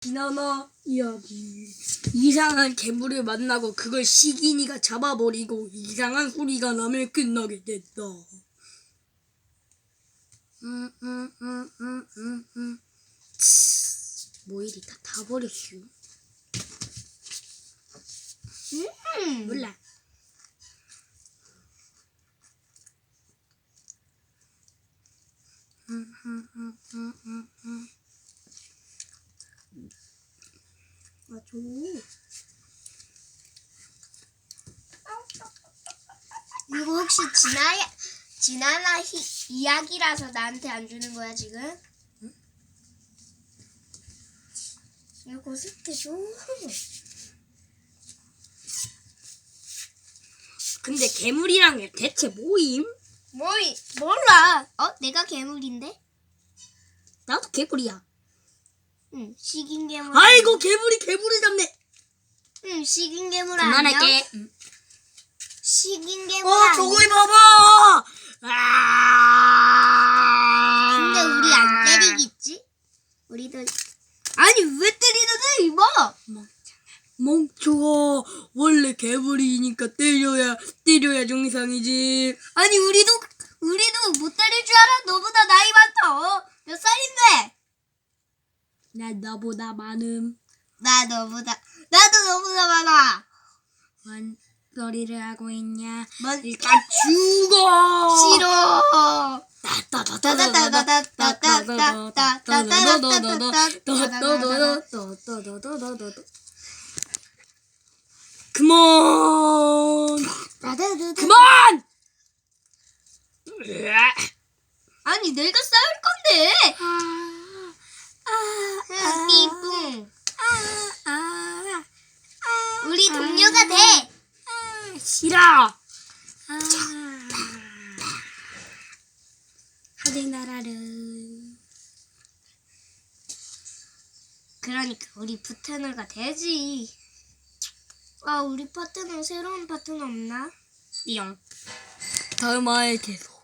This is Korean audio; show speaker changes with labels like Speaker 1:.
Speaker 1: 비나나 이야기 이상한 괴물을 만나고 그걸 시기니가 잡아버리고 이상한 소리가 나면 끝나게 됐다. 음, 음, 음, 음, 음, 음. 치, 뭐 이리 다 다 버렸슈.
Speaker 2: 음.
Speaker 1: 몰라. 음, 음, 음, 음, 음, 줘.
Speaker 2: 이거 혹시 지나야 지나나 히, 이야기라서 나한테 안 주는 거야 지금? 이거 스테 줘.
Speaker 1: 근데 괴물이랑 대체 뭐임?
Speaker 2: 뭐이 몰라? 어 내가 괴물인데?
Speaker 1: 나도 괴물이야.
Speaker 2: 응 식인 괴물.
Speaker 1: 아이고 괴물이 괴물을 잡네.
Speaker 2: 응 식인 괴물 아니야?
Speaker 1: 그만할게. 응.
Speaker 2: 식인 괴물
Speaker 1: 어
Speaker 2: 아니야?
Speaker 1: 저걸 봐봐. 아.
Speaker 2: 근데 우리 안 때리겠지? 우리도 아니 왜 때리는데 이봐.
Speaker 1: 멍청아. 원래 괴물이니까 때려야 때려야 정상이지.
Speaker 2: 아니 우리도 우리도 못 때릴 줄 알아. 너보다 나이 많다. 어? 몇 살인데?
Speaker 1: 나 나보다 많음.
Speaker 2: 나 너보다 나도 너보다 많아.
Speaker 1: 뭔 소리를 하고 있냐?
Speaker 2: 뭔
Speaker 1: 일단 죽어.
Speaker 2: 싫어.
Speaker 1: 그만! 그만!
Speaker 2: 아니 내가 싸울 건데.
Speaker 1: 싫어. 하늘 나라를
Speaker 2: 그러니까 우리 파트너가 되지. 아 우리 파트너 새로운 파트너 없나?
Speaker 1: 띠용. 다음 화에 계속.